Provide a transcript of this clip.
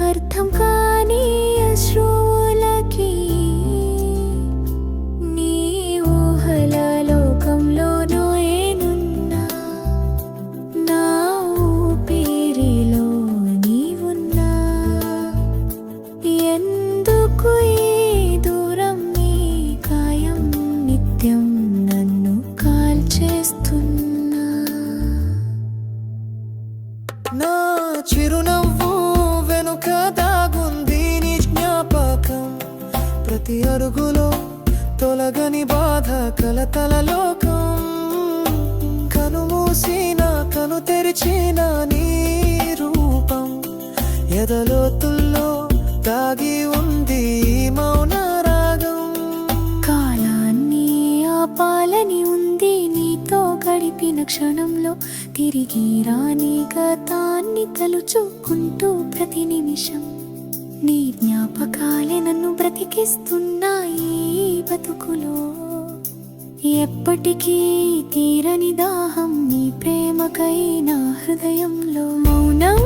అర్థం కాని అశ్రువులకి నీ ఊహల లోకంలోనో ఏనున్నా నా ఊపిరిలో దూరం నీ కాయం నిత్యం నన్ను చిరునవ్వు అరుగులో తొలగని బాధ కలతల లోకం. కనుమూసిన కను తెరిచిన నీ రూపం. ఎదలోతుల్లో దాగి ఉంది మౌన రాగం. కాలాన్ని ఆపాలని ఉంది నీతో గడిపిన క్షణంలో. తిరిగి రాని గతాన్ని తలుచుకుంటూ ప్రతి నిమిషం జ్ఞాపకాలే నన్ను బ్రతికిస్తున్నాయి బతుకులో. ఎప్పటికీ తీరని దాహం నీ ప్రేమకై నా హృదయంలో. మౌనం